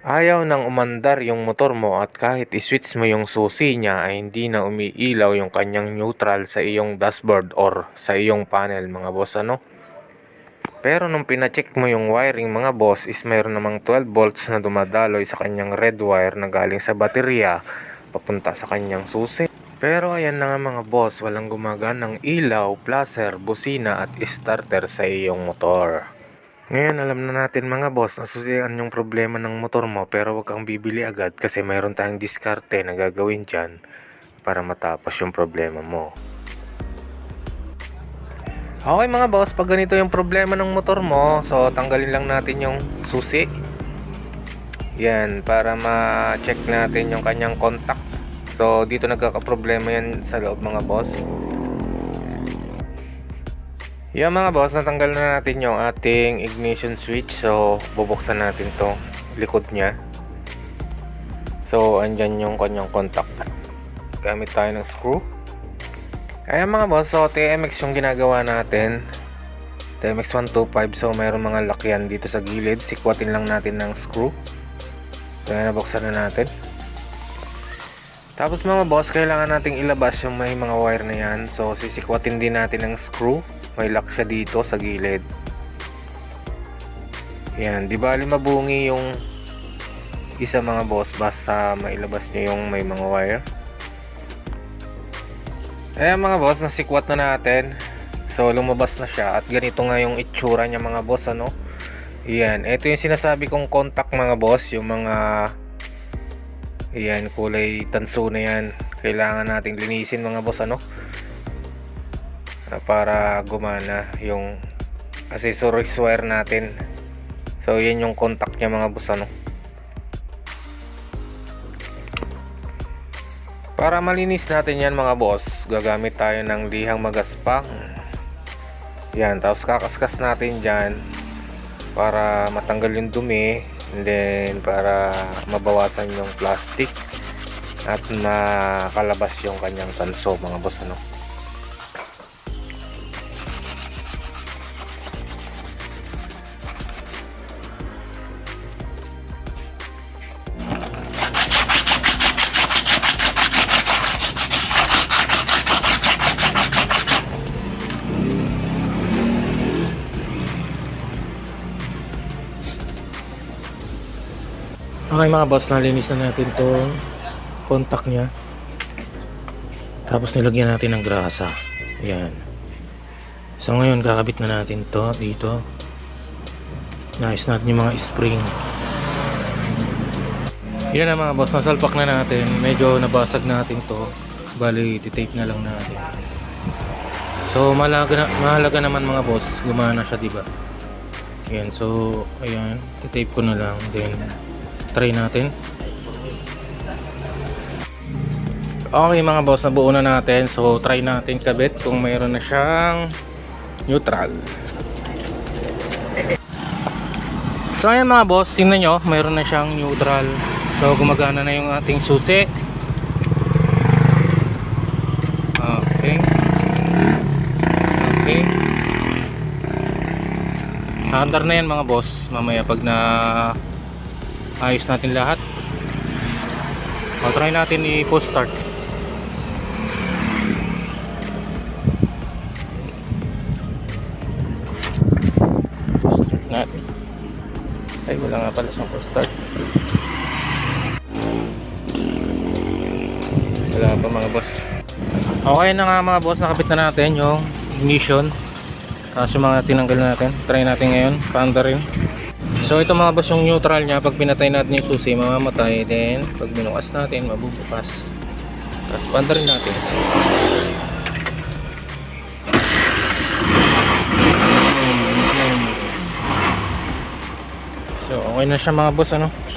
Ayaw nang umandar yung motor mo at kahit iswitch mo yung susi niya ay hindi na umiilaw yung kanyang neutral sa iyong dashboard or sa iyong panel mga boss ano. Pero nung pinacheck mo yung wiring mga boss is mayroon namang 12 volts na dumadaloy sa kanyang red wire na galing sa baterya papunta sa kanyang susi. Pero ayan na nga mga boss, walang gumaganang ilaw, placer, busina at starter sa iyong motor. Ngayon alam na natin mga boss, nasusiyan yung problema ng motor mo pero huwag kang bibili agad kasi mayroon tayong diskarte na gagawin dyan para matapos yung problema mo. Okay mga boss, pag ganito yung problema ng motor mo, so tanggalin lang natin yung susi. Yan, para ma-check natin yung kanyang contact. So dito nagkakaproblema yan sa loob mga boss. Yan mga boss, natanggal na natin yung ating ignition switch. So, bubuksan natin to likod niya. So, andyan yung kanyang contact. Gamit tayo ng screw. Kaya mga boss, so TMX yung ginagawa natin. TMX 125. So, mayroon mga lakyan dito sa gilid. Sikwatin lang natin ng screw. So, yan, nabuksan na natin. Tapos mga boss, kailangan nating ilabas yung may mga wire na yan. So, sisikwatin din natin ng screw. May lock siya dito sa gilid. Yan, di bali mabungi yung isa mga boss basta mailabas nyo yung may mga wire. Ayan mga boss, nasikwat na natin. So, lumabas na siya. At ganito nga yung itsura niya mga boss, ano? Yan, ito yung sinasabi kong contact mga boss. Yung mga Ayan, kulay tanso na yan. Kailangan nating linisin mga boss, ano? Ah, para gumana yung accessories wire natin. So, yan yung contact niya mga boss, ano? Para malinis natin yan mga boss, gagamit tayo ng lihang magaspang. Yan, tapos kakaskas natin dyan para matanggal yung dumi and then para mabawasan yung plastic at makalabas yung kanyang tanso mga boss ano Okay mga boss, nalinis na natin to contact niya. Tapos nilagyan natin ng grasa. Ayan. So ngayon kakabit na natin to dito. Nice natin yung mga spring. Yan na mga boss, nasalpak na natin. Medyo nabasag natin to. Bali, titape na lang natin. So mahalaga, na, mahalaga naman mga boss, gumana siya diba? Ayan, so ayan, titape ko na lang. Then try natin. Okay mga boss nabuo na natin. So try natin kabit kung mayroon na siyang neutral. So ayan mga boss tingnan nyo mayroon na siyang neutral. So gumagana na yung ating susi. Okay. Okay. Handar na yan mga boss mamaya pag na ayos natin lahat. O try natin i-post start post start. Natin ay wala nga pala siyang post start. Wala pa mga boss. Okay na nga mga boss. Nakabit na natin yung ignition. Tapos yung mga tinanggal natin. Try natin ngayon. Paanda rin So ito mga boss yung neutral niya pag pinatay natin yung susi mamamatay then pag binukas natin mabubukas. Tapos panda rin natin. So okay na siya mga boss ano.